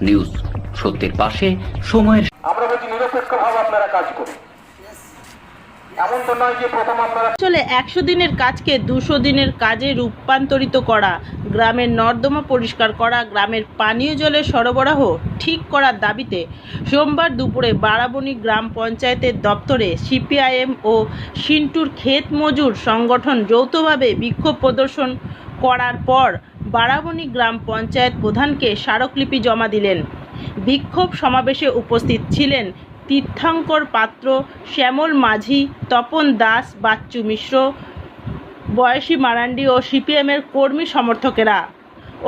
News সত্যের পাশে সময়ের আমরা বলছি নিরপেক্ষভাবে আপনারা কাজ করুন আসলে একশো দিনের কাজকে দুশো দিনের কাজে রূপান্তরিত করা গ্রামের নর্দমা পরিষ্কার করা গ্রামের পানীয় জলের সরবরাহ ঠিক করার দাবিতে সোমবার দুপুরে বারাবণী গ্রাম পঞ্চায়েতের দপ্তরে সিপিআইএম ও সিন্টুর ক্ষেত মজুর সংগঠন যৌথভাবে বিক্ষোভ প্রদর্শন করার পর বারাবণী গ্রাম পঞ্চায়েত প্রধানকে স্মারকলিপি জমা দিলেন। বিক্ষোভ সমাবেশে উপস্থিত ছিলেন তীর্থঙ্কর পাত্র শ্যামল মাঝি, তপন দাস, বাচ্চু মিশ্র, বয়সী মারান্ডি ও সিপিএমের কর্মী সমর্থকেরা।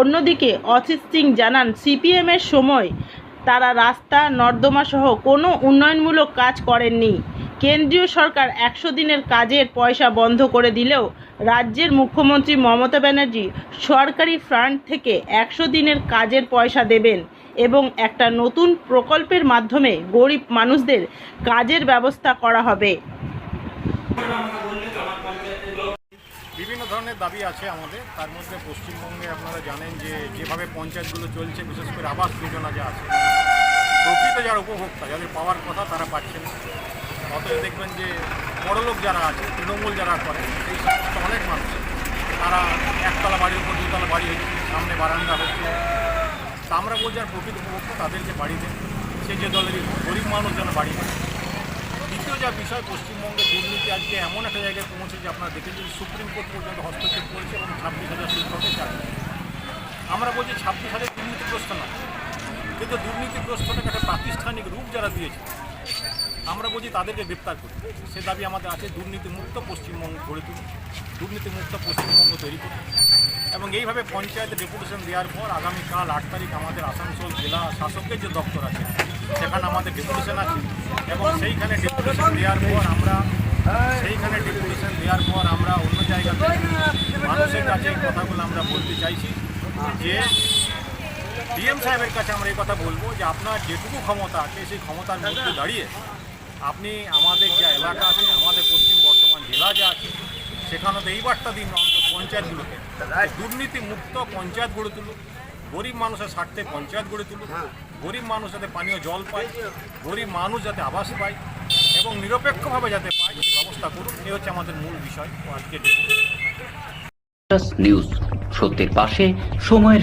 অন্যদিকে অসিত সিং জানান, সিপিএমের সময় তারা রাস্তা নর্দমা সহ কোনো উন্নয়নমূলক কাজ করেননি। কেন্দ্রীয় সরকার একশো দিনের কাজের পয়সা বন্ধ করে দিলেও রাজ্যের মুখ্যমন্ত্রী মমতা ব্যানার্জি সরকারি ফান্ড থেকে একশো দিনের কাজের পয়সা দেবেন এবং একটা নতুন প্রকল্পের মাধ্যমে গরিব মানুষদের কাজের ব্যবস্থা করা হবে। বিভিন্ন ধরনের দাবি আছে আমাদের। তার মধ্যে পশ্চিমবঙ্গে আপনারা জানেন যে যেভাবে পঞ্চায়েতগুলো চলছে, বিশেষ করে আবাস যোজনা যে আছে, প্রকৃত যারা উপভোক্তা, যাদের পাওয়ার কথা তারা পাচ্ছে না অতএব দেখবেন যে বড়লোক যারা আছে তৃণমূল যারা করে সেই সমস্ত অনেক মানুষ তারা একতলা বাড়ির উপর দুতলা বাড়ি হচ্ছে সামনে বারান্দা হচ্ছে। তা আমরা বলছি আর প্রকৃত উপভোক্তা তাদেরকে বাড়ি দেয়। সে যে দলেরই হোক, গরিব মানুষ যেন বাড়ি পায়। দ্বিতীয় যা বিষয় পশ্চিমবঙ্গে দুর্নীতি আজকে এমন একটা জায়গায় পৌঁছেছে আপনারা দেখেছেন সুপ্রিম কোর্ট পর্যন্ত হস্তক্ষেপ করেছে এবং ছাব্বিশ হাজার শিক্ষকের চাকরি আমরা বলছি ছাব্বিশ হাজার দুর্নীতিগ্রস্ত না কিন্তু দুর্নীতিগ্রস্তটাকে একটা প্রাতিষ্ঠানিক রূপ যারা দিয়েছে আমরা বলছি তাদেরকে গ্রেপ্তার করি সে দাবি আমাদের আছে, দুর্নীতিমুক্ত পশ্চিমবঙ্গ গড়ে তুলি দুর্নীতিমুক্ত পশ্চিমবঙ্গ তৈরি করি এবং এইভাবে পঞ্চায়েতে ডেপুটেশন দেওয়ার পর আগামীকাল আট তারিখ আমাদের আসানসোল জেলা শাসকের যে দপ্তর আছে, সেখানে আমাদের ডেপুটেশন আছে। এবং সেইখানে ডেপুটেশন দেওয়ার পর আমরা, সেইখানে ডেপুটেশন দেওয়ার পর আমরা অন্য জায়গাতে মানুষের কাছে এই কথাগুলো আমরা বলতে চাইছি যে ডিএম সাহেবের কাছে আমরা এই কথা বলব যে আপনার যেটুকু ক্ষমতা আছে, সেই ক্ষমতার মধ্যে দাঁড়িয়ে আপনি আমাদের যে এলাকা আছে, আমাদের পশ্চিম বর্ধমান জেলা যা আছে সেখানে তো এই বার্তা দিন অন্তত পঞ্চায়েতগুলোকে দুর্নীতি মুক্ত পঞ্চায়েত গড়ে তুলুক, গরিব মানুষের স্বার্থে পঞ্চায়েত গড়ে তুলুক, গরিব মানুষ যাতে পানীয় জল পায়, গরিব মানুষ যাতে আবাস পায়, এবং নিরপেক্ষভাবে যাতে পায় ব্যবস্থা করুন এই হচ্ছে আমাদের মূল বিষয় আজকে নিউজ সত্যের পাশে, সময়ের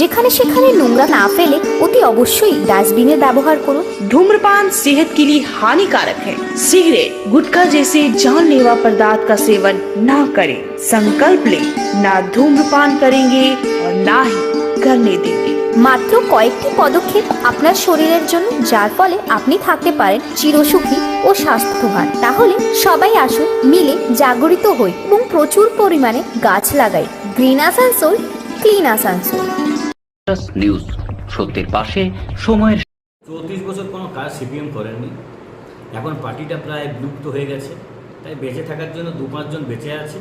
যেখানে সেখানে নোংরা না ফেলে অতি অবশ্যই ডাস্টবিনের ব্যবহার করুন धूम्रपान सेहत के लिए हानिकारक है सिगरेट गुटखा जैसे जानलेवा पदार्थ का सेवन न करें संकल्प ले ना धूम्रपान करेंगे और ना ही करने देंगे মাত্র কয়েকটি পদক্ষেপ আপনার শরীরের জন্য যার ফলে আপনি থাকতে পারেন চিরসুখী ও স্বাস্থ্যবান তাহলে সবাই আসুন মিলে জাগরিত হই এবং প্রচুর পরিমাণে গাছ লাগাই green Asansol clean Asansol news. সত্যের পাশে সময়ের চৌত্রিশ বছর কোনো কাজ সিপিএম করেননি। এখন পার্টিটা প্রায় বিলুপ্ত হয়ে গেছে। তাই বেঁচে থাকার জন্য দু পাঁচজন বেঁচে আছে।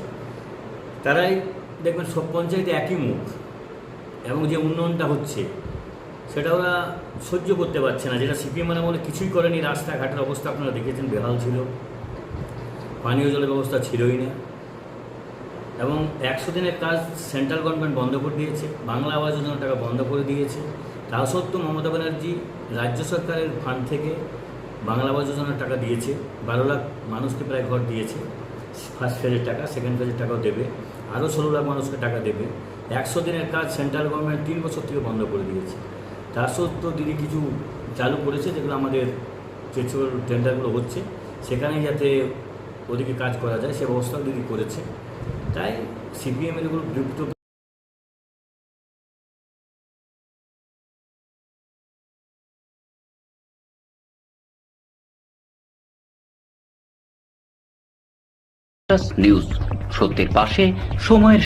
তারাই দেখবেন সব পঞ্চায়েতে একই মুখ। এবং যে উন্নয়নটা হচ্ছে, সেটা ওরা সহ্য করতে পারছে না। যেটা সিপিএম বলে কিছুই করেনি। রাস্তাঘাটের অবস্থা আপনারা দেখেছেন, বেহাল ছিল। পানীয় জলের ব্যবস্থা ছিলই না। এবং একশো দিনের কাজ সেন্ট্রাল গভর্নমেন্ট বন্ধ করে দিয়েছে, বাংলা আবাস যোজনার টাকা বন্ধ করে দিয়েছে। তা সত্ত্বেও মমতা ব্যানার্জি রাজ্য সরকারের ফান্ড থেকে বাংলা আবাস যোজনার টাকা দিয়েছে, বারো লাখ মানুষকে প্রায় ঘর দিয়েছে। ফার্স্ট ফেজের টাকা সেকেন্ড ফেজের টাকাও দেবে। আরও ষোলো লাখ মানুষকে টাকা দেবে। একশো দিনের কাজ সেন্ট্রাল গভর্নমেন্ট তিন বছর থেকে বন্ধ করে দিয়েছে। তা সত্ত্বেও দিদি কিছু চালু করেছে, যেগুলো আমাদের যে টেন্ডারগুলো হচ্ছে সেখানে যাতে ওদিকে কাজ করা যায়, সে ব্যবস্থাও দিদি করেছে। তাই সিপিএমের উপর যুক্ত নিউজ সত্যের পাশে সময়ের